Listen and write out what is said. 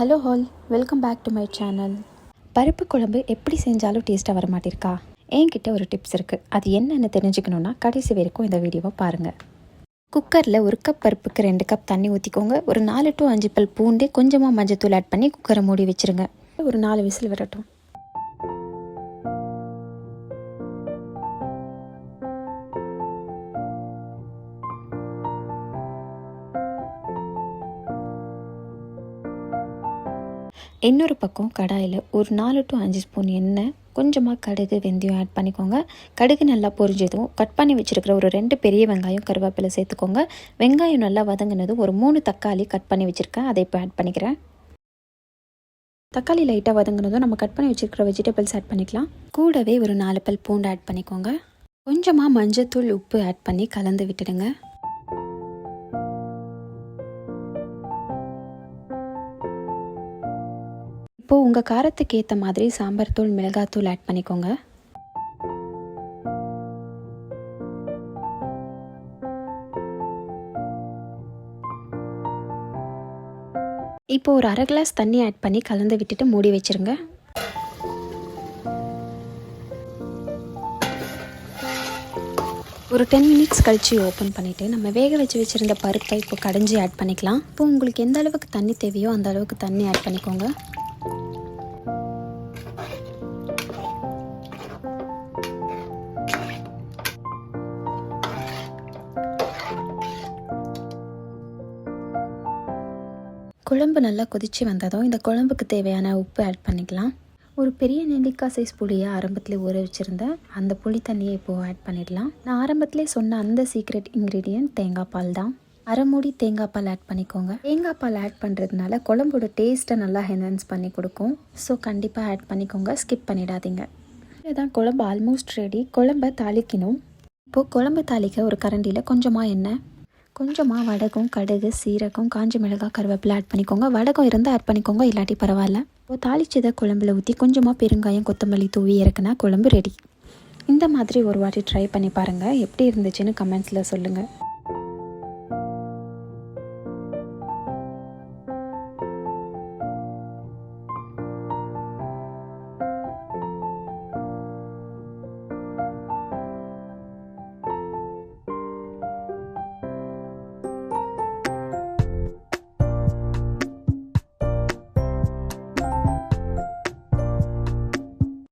Hello all welcome back to my channel பருப்பு குழம்பு எப்படி செஞ்சாலும் டேஸ்ட்டாக வரமாட்டிருக்கா என்கிட்ட ஒரு டிப்ஸ் இருக்குது அது என்னென்னு தெரிஞ்சுக்கணுன்னா கடைசி வரைக்கும் இந்த வீடியோவை பாருங்கள் குக்கரில் ஒரு கப் பருப்புக்கு ரெண்டு கப் தண்ணி ஊற்றிக்கோங்க ஒரு நாலு டு அஞ்சு பல் பூண்டு கொஞ்சமாக மஞ்சத்தூள் ஆட் பண்ணி குக்கரை மூடி வச்சுருங்க. ஒரு நாலு விசில் வரட்டும். இன்னொரு பக்கம் கடாயில் ஒரு நாலு டு அஞ்சு ஸ்பூன் எண்ணெய் கொஞ்சமாக கடுகு வெந்தயம் ஆட் பண்ணிக்கோங்க. கடுகு நல்லா பொரிஞ்சதும் கட் பண்ணி வச்சுருக்கிற ஒரு ரெண்டு பெரிய வெங்காயம் கருவேப்பிலை சேர்த்துக்கோங்க. வெங்காயம் நல்லா வதங்கினதும் ஒரு மூணு தக்காளி கட் பண்ணி வச்சுருக்கேன். அதை இப்போ ஆட் பண்ணிக்கிறேன். தக்காளி லைட்டாக வதங்கினதும் நம்ம கட் பண்ணி வச்சுருக்கிற வெஜிடபிள்ஸ் ஆட் பண்ணிக்கலாம். கூடவே ஒரு நாலு பல் பூண்டு ஆட் பண்ணிக்கோங்க. கொஞ்சமாக மஞ்சத்தூள் உப்பு ஆட் பண்ணி கலந்து விட்டுடுங்க. இப்போது உங்கள் காரத்துக்கு ஏற்ற மாதிரி சாம்பார் தூள் மிளகாத்தூள் ஆட் பண்ணிக்கோங்க. இப்போ ஒரு அரை கிளாஸ் தண்ணி ஆட் பண்ணி கலந்து விட்டுட்டு மூடி வச்சிருங்க. ஒரு டென் மினிட்ஸ் கழித்து ஓப்பன் பண்ணிவிட்டு நம்ம வேக வச்சு வச்சுருந்த பருப்பை இப்போ கடைஞ்சி ஆட் பண்ணிக்கலாம். இப்போ உங்களுக்கு எந்த அளவுக்கு தண்ணி தேவையோ அந்த அளவுக்கு தண்ணி ஆட் பண்ணிக்கோங்க. குழம்பு நல்லா கொதித்து வந்ததும் இந்த குழம்புக்கு தேவையான உப்பு ஆட் பண்ணிக்கலாம். ஒரு பெரிய நெல்லிக்காய் சைஸ் புளியை ஆரம்பத்தில் ஊற வச்சுருந்தேன் அந்த புளி தண்ணியை இப்போது ஆட் பண்ணிடலாம். நான் ஆரம்பத்திலே சொன்ன அந்த சீக்ரெட் இன்க்ரீடியன்ட் தேங்காய் பால் தான். அரை மூடி தேங்காய் பால் ஆட் பண்ணிக்கோங்க. தேங்காய் பால் ஆட் பண்ணுறதுனால குழம்போட டேஸ்ட்டை நல்லா என்ஹான்ஸ் பண்ணி கொடுக்கும். ஸோ கண்டிப்பாக ஆட் பண்ணிக்கோங்க. ஸ்கிப் பண்ணிடாதீங்க. இதுதான் குழம்பு ஆல்மோஸ்ட் ரெடி குழம்ப தாளிக்கணும். இப்போது குழம்பு தாளிக்க ஒரு கரண்டியில் கொஞ்சமாக எண்ணெய் கொஞ்சமாக வடகம் கடுகு சீரகம் காஞ்ச மிளகாய் கருவேப்பிலை ஆட் பண்ணிக்கோங்க. வடகம் இருந்தால் ஆட் பண்ணிக்கோங்க இல்லாட்டி பரவாயில்ல. இப்போ தாளிச்சதை குழம்புல ஊற்றி கொஞ்சமாக பெருங்காயம் கொத்தமல்லி தூவி இறக்குனா குழம்பு ரெடி இந்த மாதிரி ஒரு வாட்டி ட்ரை பண்ணி பாருங்கள் எப்படி இருந்துச்சுன்னு கமெண்ட்ஸில் சொல்லுங்கள்